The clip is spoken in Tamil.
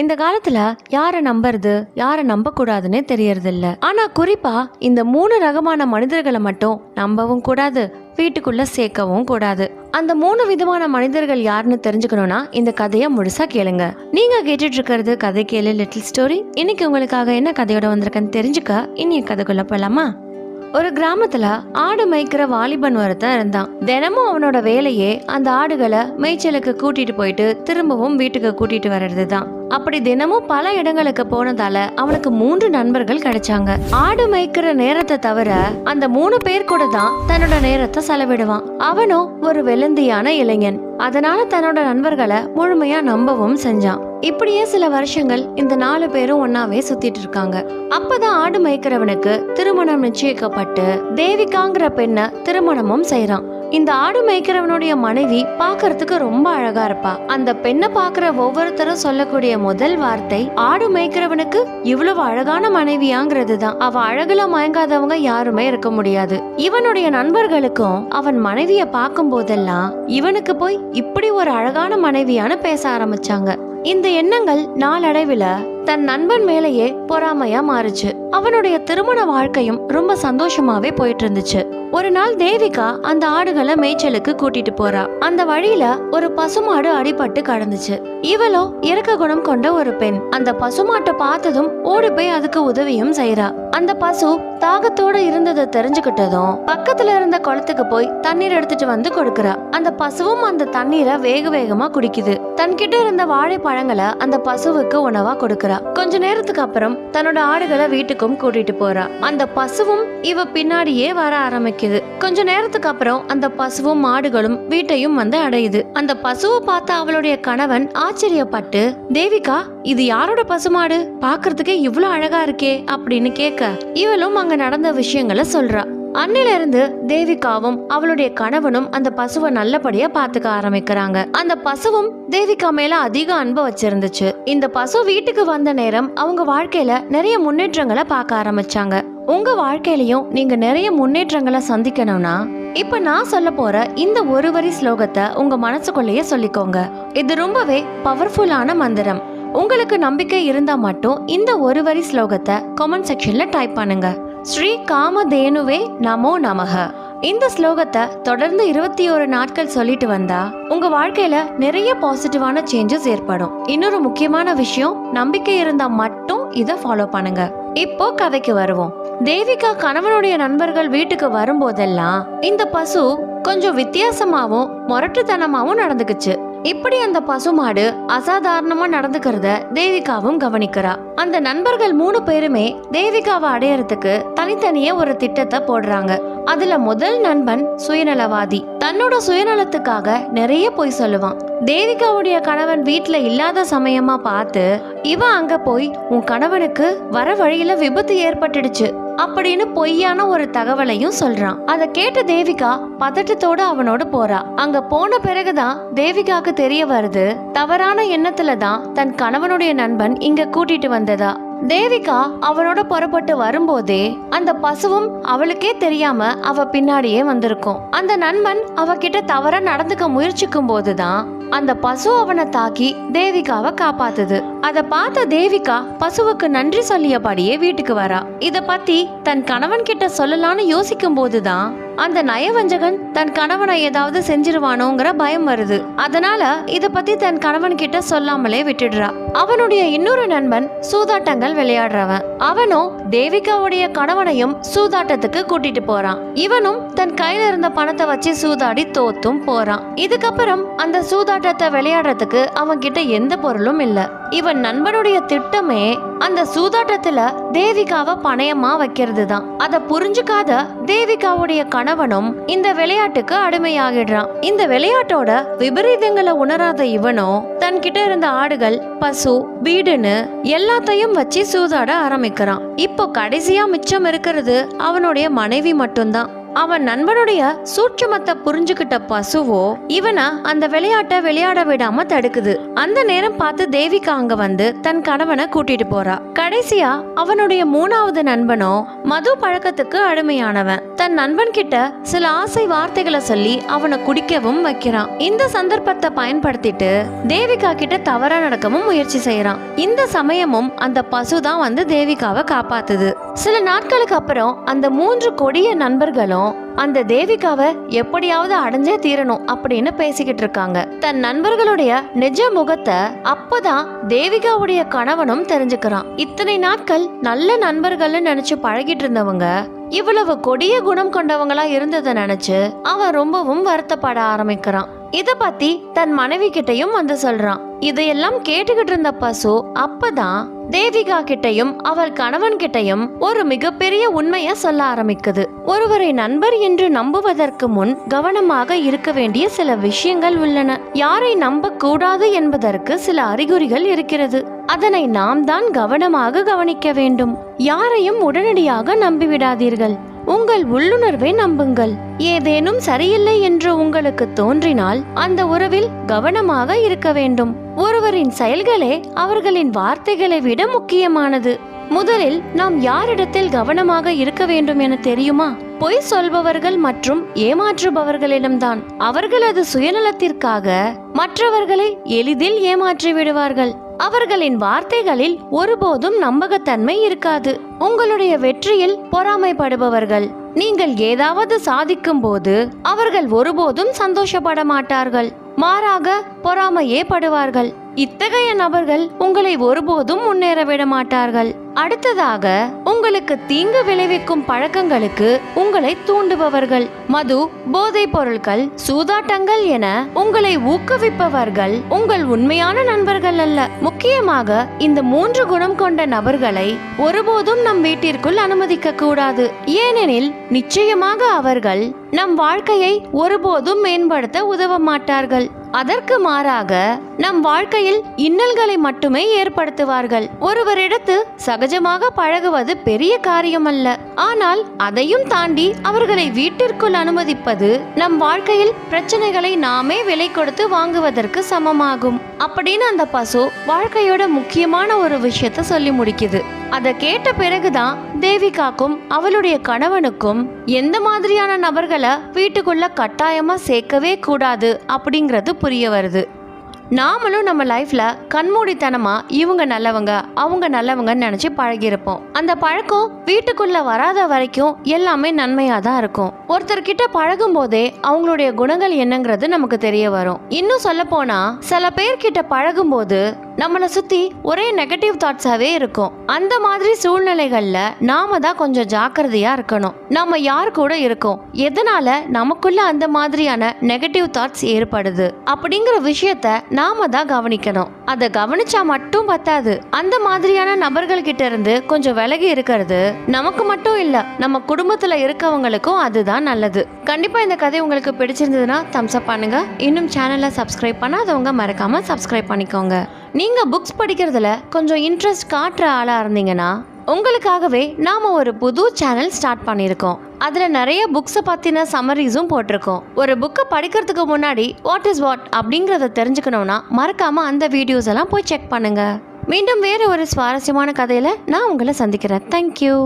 இந்த காலத்துல யாரை நம்புறது யாரை நம்ப கூடாதுன்னே தெரியறது ஆனா குறிப்பா இந்த மூணு ரகமான மனிதர்களை மட்டும் நம்பவும் கூடாது வீட்டுக்குள்ள சேர்க்கவும் கூடாது. அந்த மூணு விதமான மனிதர்கள் யாருன்னு தெரிஞ்சுக்கணும்னா இந்த கதையை முழுசா கேளுங்க. நீங்க கேட்டுட்டு இருக்கிறது கதை கேளு லிட்டில் ஸ்டோரி இன்னைக்கு உங்களுக்காக என்ன கதையோட வந்திருக்கேன்னு தெரிஞ்சுக்க இன்னைக்கு கதைக்குள்ள போலாமா? ஒரு கிராமத்துல ஆடு மேய்க்கிற வாலிபன் ஒருத்தன் இருந்தான். தினமும் அவனோட வேலையே அந்த ஆடுகளை மேய்ச்சலுக்கு கூட்டிட்டு போயிட்டு திரும்பவும் வீட்டுக்கு கூட்டிட்டு வர்றது தான் அப்படி தினமும் பல இடங்களுக்கு போனதால அவனுக்கு மூன்று நண்பர்கள் கிடைச்சாங்க. ஆடு மேய்க்கிற நேரத்தை தவிர அந்த மூணு பேர் கூட தான் தன்னோட நேரத்தை செலவிடுவான். அவனும் ஒரு வெள்ளந்தியான இளைஞன். அதனால தன்னோட நண்பர்களை முழுமையா நம்பவும் செஞ்சான். இப்படியே சில வருஷங்கள் இந்த நாலு பேரும் ஒன்னாவே சுத்திட்டு இருக்காங்க. அப்பதான் ஆடு மேய்க்கிறவனுக்கு திருமணம் நிச்சயிக்கப்பட்டு தேவிகாங்கிற பெண்ணை திருமணமும் செய்யறான் இந்த ஆடு மேய்க்கிறவனுடைய மனைவி பார்க்கறதுக்கு ரொம்ப அழகா இருப்பா. அந்த பெண்ணை பாக்குற ஒவ்வொருத்தரும் சொல்லக்கூடிய முதல் வார்த்தை ஆடு மேய்க்கிறவனுக்கு இவ்வளவு அழகான மனைவியாங்கிறது தான் அவ அழகுல மயங்காதவங்க யாருமே இருக்க முடியாது. இவனுடைய நண்பர்களுக்கும் அவன் மனைவிய பார்க்கும் போதெல்லாம் இவனுக்கு போய் இப்படி ஒரு அழகான மனைவியான்னு பேச ஆரம்பிச்சாங்க. இந்த எண்ணங்கள் நாளடைவில் தன் நண்பன் மேலேயே பொறாமையா மாறுச்சு. அவனுடைய திருமண வாழ்க்கையும் ரொம்ப சந்தோஷமாவே போயிட்டு இருந்துச்சு ஒரு நாள் தேவிகா அந்த ஆடுகளை மேய்ச்சலுக்கு கூட்டிட்டு போறா. அந்த வழியில ஒரு பசுமாடு அடிபட்டு கடந்துச்சு. இவளோ இறக்க குணம் கொண்ட ஒரு பெண். அந்த பசுமாட்டை பார்த்ததும் ஓடி போய் அதுக்கு உதவியும் செய்யறா அந்த பசு தாகத்தோட இருந்ததை தெரிஞ்சுக்கிட்டதும் பக்கத்துல இருந்த குளத்துக்கு போய் தண்ணீர் எடுத்துட்டு வந்து கொடுக்கறா. அந்த பசுவும் அந்த தண்ணீரை வேக வேகமா குடிக்குது. தன்கிட்ட இருந்த வாழைப்பழங்களை அந்த பசுவுக்கு உணவா கொடுக்கறா. கொஞ்ச நேரத்துக்கு அப்புறம் தன்னோட ஆடுகளை வீட்டுக்கும் கூட்டிட்டு போறா. அந்த பசுவும் இவ பின்னாடியே வர ஆரம்பிக்குது. கொஞ்ச நேரத்துக்கு அப்புறம் அந்த பசுவும் மாடுகளும் வீட்டையும் வந்து அடையுது. அந்த பசுவை பார்த்த அவளுடைய கணவன் ஆச்சரியப்பட்டு தேவிகா இது யாரோட பசுமாடு பாக்குறதுக்கே இவ்வளவு அழகா இருக்கே அப்படின்னு கேட்க இவளும் அங்க நடந்த விஷயங்களை சொல்றா. அன்னிலிருந்து தேவிகாவும் அவளுடைய கணவனும் அந்த பசுவை நல்லபடியா பாத்துக்க ஆரம்பிக்கிறாங்க. அந்த பசுவும் தேவிகா மேல அதிக அன்பு வச்சிருந்துச்சு. இந்த பசு வீட்டுக்கு வந்த நேரம் அவங்க வாழ்க்கையில நிறைய முன்னேற்றங்களை பார்க்க ஆரம்பிச்சாங்க. உங்க வாழ்க்கையிலயும் நீங்க நிறைய முன்னேற்றங்களை சந்திக்கணும்னா இப்ப நான் சொல்ல போற இந்த ஒரு வரி ஸ்லோகத்தை உங்க மனசுக்குள்ளேயே சொல்லிக்கோங்க. இது ரொம்பவே பவர்ஃபுல்லான மந்திரம். உங்களுக்கு நம்பிக்கை இருந்தா மட்டும் இந்த ஒரு வரி ஸ்லோகத்தை கமெண்ட் செக்ஷன்ல டைப் பண்ணுங்க. ஸ்ரீ காமதேனுவே நமோ நமக. இந்த ஸ்லோகத்தை தொடர்ந்து இருபத்தி ஒரு நாட்கள் சொல்லிட்டு வந்தா உங்க வாழ்க்கையில நிறைய பாசிட்டிவான சேஞ்சஸ் ஏற்படும். இன்னொரு முக்கியமான விஷயம் நம்பிக்கை இருந்தா மட்டும் இதை ஃபாலோ பண்ணுங்க. இப்போ கதைக்கு வருவோம். தேவிகா கணவனுடைய நண்பர்கள் வீட்டுக்கு வரும்போதெல்லாம் இந்த பசு கொஞ்சம் வித்தியாசமாவும் முரட்டுத்தனமாவும் நடந்துக்குச்சு. இப்படி அந்த பசுமாடு அசாதாரணமா நடந்துக்கிறத தேவிகாவும் கவனிக்கிறா. அந்த நண்பர்கள் மூணு பேருமே தேவிகாவை அடையறதுக்கு தனித்தனியே ஒரு திட்டத்தை போடுறாங்க. அதுல முதல் நண்பன் சுயநலவாதி. தன்னோட சுயநலத்துக்காக நிறைய பொய் சொல்லுவான். தேவிகாவுடைய கணவன் வீட்டுல இல்லாத சமயமா பார்த்து இவன் அங்க போய் உன் கணவனுக்கு வர வழியில விபத்து ஏற்பட்டுடுச்சு அப்படின்னு பொய்யான ஒரு தகவலையும் சொல்றான். அதை கேட்ட தேவிகா பதட்டத்தோட அவனோட போறா. அங்க போன பிறகுதான் தேவிகாக்கு தெரிய வருது தவறான எண்ணத்துல தான் தன் கணவனுடைய நண்பன் இங்க கூட்டிட்டு வந்ததா. தேவிகா அவனோட புறப்பட்டு வரும்போதே அந்த பசுவும் அவளுக்கே தெரியாம அவ பின்னாடியே வந்திருக்கும். அந்த நண்பன் அவகிட்ட தவற நடந்துக்க முயற்சிக்கும் போதுதான் அந்த பசு அவனை தாக்கி தேவிகாவை காப்பாத்துது. அத பார்த்த தேவிகா பசுவுக்கு நன்றி சொல்லியபடியே வீட்டுக்கு வரா. இத பத்தி தன் கணவன் கிட்ட சொல்லலாம்னு யோசிக்கும் போதுதான் அந்த நயவஞ்சகன் தன் கணவனை ஏதாவது செஞ்சிருவானோங்கிற பயம் வருது. அதனால இத பத்தி தன் கணவன் கிட்ட சொல்லாமலே விட்டுடுறா. அவனுடைய இன்னொரு நண்பன் சூதாட்டங்கள் விளையாடுறவன். அவனும் தேவிகாவுடைய கணவனையும் சூதாட்டத்துக்கு கூட்டிட்டு போறான். இவனும் தன் கையில இருந்த பணத்தை வச்சு சூதாடி தோத்தும் போறான். இதுக்கப்புறம் அந்த சூதாட்டத்தை விளையாடுறதுக்கு அவன் கிட்ட எந்த பொருளும் இல்ல. இவன் நண்பனுடைய திட்டமே அந்த சூதாட்டத்துல தேவிகாவை பணயமா வைக்கிறது தான் அத புரிஞ்சுக்காத தேவிகாவுடைய கணவனும் இந்த விளையாட்டுக்கு அடிமையாகிடுறான். இந்த விளையாட்டோட விபரீதங்களை உணராத இவனோ தன்கிட்ட இருந்த ஆடுகள் பசு வீடுன்னு எல்லாத்தையும் வச்சு சூதாட ஆரம்பிக்கிறான். இப்போ கடைசியா மிச்சம் இருக்கிறது அவனுடைய மனைவி மட்டும்தான். அவன் நண்பனுடைய சூட்சுமத்தை புரிஞ்சுக்கிட்ட பசுவோ இவனை அந்த விளையாட்டை விளையாட விடாம தடுக்குது. அந்த நேரம் பார்த்து தேவிகா அங்க வந்து தன் கணவனை கூட்டிட்டு போறா. கடைசியா அவனுடைய மூணாவது நண்பனோ மது பழக்கத்துக்கு அடிமையானவன். தன் நண்பன் கிட்ட சில ஆசை வார்த்தைகளை சொல்லி அவனை குடிக்கவும் வைக்கிறான். இந்த சந்தர்ப்பத்தை பயன்படுத்திட்டு தேவிகா கிட்ட தவறா நடக்கவும் முயற்சி செய்யறான். இந்த சமயமும் அந்த பசு தான் வந்து தேவிகாவை காப்பாத்துது. சில நாட்களுக்கு அப்புறம் அந்த மூன்று கொடிய நண்பர்களும் அந்த தேவிகாவை எப்படியாவது அடைஞ்சே தீரணும் அப்படின்னு பேசிக்கிட்டு இருக்காங்க. தன் நண்பர்களுடைய நிஜ முகத்தை அப்பதான் தேவிகாவுடைய கணவனும் தெரிஞ்சுக்கிறான். இத்தனை நாட்கள் நல்ல நண்பர்கள்னு நினைச்சு பழகிட்டு இருந்தவங்க இவ்வளவு கொடிய குணம் கொண்டவங்களா இருந்ததை நினைச்சு அவன் ரொம்பவும் வருத்தப்பட ஆரம்பிக்கிறான். இத பத்தி தன் மனைவி கிட்டையும் வந்து சொல்றான். இதையெல்லாம் கேட்டுக்கிட்டு இருந்த பசு அப்பதான் தேவிகா கிட்டையும் அவள் கணவன் கிட்டையும் ஒரு மிகப்பெரிய உண்மைய சொல்ல ஆரம்பிக்குது. ஒருவரை நண்பர் என்று நம்புவதற்கு முன் கவனமாக இருக்க வேண்டிய சில விஷயங்கள் உள்ளன. யாரை நம்ப கூடாது என்பதற்கு சில அறிகுறிகள் இருக்கிறது. அதனை நாம் தான் கவனமாக கவனிக்க வேண்டும். யாரையும் உடனடியாக நம்பிவிடாதீர்கள். உங்கள் உள்ளுணர்வை நம்புங்கள். ஏதேனும் சரியில்லை என்று உங்களுக்கு தோன்றினால் அந்த உறவில் கவனமாக இருக்க வேண்டும். ஒருவரின் செயல்களே அவர்களின் வார்த்தைகளை விட முக்கியமானது. முதலில் நாம் யாரிடத்தில் கவனமாக இருக்க வேண்டும் என தெரியுமா? பொய் சொல்பவர்கள் மற்றும் ஏமாற்றுபவர்களிடம்தான் அவர்களது சுயநலத்திற்காக மற்றவர்களை எளிதில் ஏமாற்றி விடுவார்கள் அவர்களின் வார்த்தைகளில் ஒருபோதும் நம்பகத்தன்மை இருக்காது. உங்களுடைய வெற்றியில் பொறாமைப்படுபவர்கள். நீங்கள் ஏதாவது சாதிக்கும் போது அவர்கள் ஒருபோதும் சந்தோஷப்பட மாட்டார்கள் மாறாக பொறாமையே படுவார்கள் இத்தகைய நபர்கள் உங்களை ஒருபோதும் முன்னேற விட மாட்டார்கள் அடுத்ததாக உங்களுக்கு தீங்கு விளைவிக்கும் பழக்கங்களுக்கு உங்களை தூண்டுபவர்கள். மது போதைப் பொருட்கள் சூதாட்டங்கள் என உங்களை ஊக்குவிப்பவர்கள் உங்கள் உண்மையான நண்பர்கள் அல்ல. முக்கியமாக இந்த மூன்று குணம் கொண்ட நபர்களை ஒருபோதும் நம் வீட்டிற்குள் அனுமதிக்க கூடாது. ஏனெனில் நிச்சயமாக அவர்கள் நம் வாழ்க்கையை ஒருபோதும் மேம்படுத்த உதவ மாட்டார்கள் அதற்கு மாறாக நம் வாழ்க்கையில் இன்னல்களை மட்டுமே ஏற்படுத்துவார்கள். ஒருவரிடத்து சகஜமாக பழகுவது பெரிய காரியமல்ல. ஆனால் அதையும் தாண்டி அவர்களை வீட்டிற்குள் அனுமதிப்பது நம் வாழ்க்கையில் பிரச்சனைகளை நாமே விலை கொடுத்து வாங்குவதற்கு சமமாகும். அப்படின்னு அந்த பசு வாழ்க்கையோட முக்கியமான ஒரு விஷயத்த சொல்லி முடிக்குது. அதை கேட்ட பிறகுதான் தேவிகாக்கும் அவளுடைய கணவனுக்கும் எந்த மாதிரியான நபர்களை வீட்டுக்குள்ள கட்டாயமா சேர்க்கவே கூடாது? அப்படிங்கிறது புரிய வருது. நாமளும் நம்ம லைஃப்ல கண்மூடித்தனமா இவங்க நல்லவங்க அவங்க நல்லவங்கன்னு நினைச்சு பழகியிருப்போம். அந்த பழக்கம் வீட்டுக்குள்ள வராத வரைக்கும் எல்லாமே நன்மையா தான் இருக்கும். ஒருத்தர்கிட்ட பழகும் போதே அவங்களுடைய குணங்கள் என்னங்கிறது நமக்கு தெரிய வரும். இன்னும் சொல்ல போனா சில பேர்கிட்ட பழகும் போது நம்மளை சுற்றி ஒரே நெகட்டிவ் தாட்ஸாகவே இருக்கும். அந்த மாதிரி சூழ்நிலைகளில் நாம தான் கொஞ்சம் ஜாக்கிரதையாக இருக்கணும். நம்ம யார் கூட இருக்கோம்? எதனால நமக்குள்ள அந்த மாதிரியான நெகட்டிவ் தாட்ஸ் ஏற்படுது? அப்படிங்கிற விஷயத்த நாம தான் கவனிக்கணும். அதை கவனிச்சா மட்டும் பத்தாது. அந்த மாதிரியான நபர்கள் கிட்ட இருந்து கொஞ்சம் விலகி இருக்கிறது நமக்கு மட்டும் இல்ல நம்ம குடும்பத்துல இருக்கவங்களுக்கும் அதுதான் நல்லது. கண்டிப்பா இந்த கதை உங்களுக்கு பிடிச்சிருந்ததுன்னா தம்ஸ் அப் பண்ணுங்க. இன்னும் சேனலை சப்ஸ்கிரைப் பண்ணாதவங்க மறக்காம சப்ஸ்கிரைப் பண்ணிக்கோங்க. நீங்கள் புக்ஸ் படிக்கிறதுல கொஞ்சம் இன்ட்ரெஸ்ட் காட்டுற ஆளாக இருந்தீங்கன்னா உங்களுக்காகவே நாம் ஒரு புது சேனல் ஸ்டார்ட் பண்ணியிருக்கோம். அதில் நிறைய புக்ஸை பற்றின சம்மரிஸும் போட்டிருக்கோம். ஒரு புக்கை படிக்கிறதுக்கு முன்னாடி வாட் இஸ் வாட் அப்படிங்கிறத தெரிஞ்சுக்கணும்னா மறக்காமல் அந்த வீடியோஸ் எல்லாம் போய் செக் பண்ணுங்கள் மீண்டும் வேறு ஒரு சுவாரஸ்யமான கதையில் நான் உங்களை சந்திக்கிறேன். தேங்க்யூ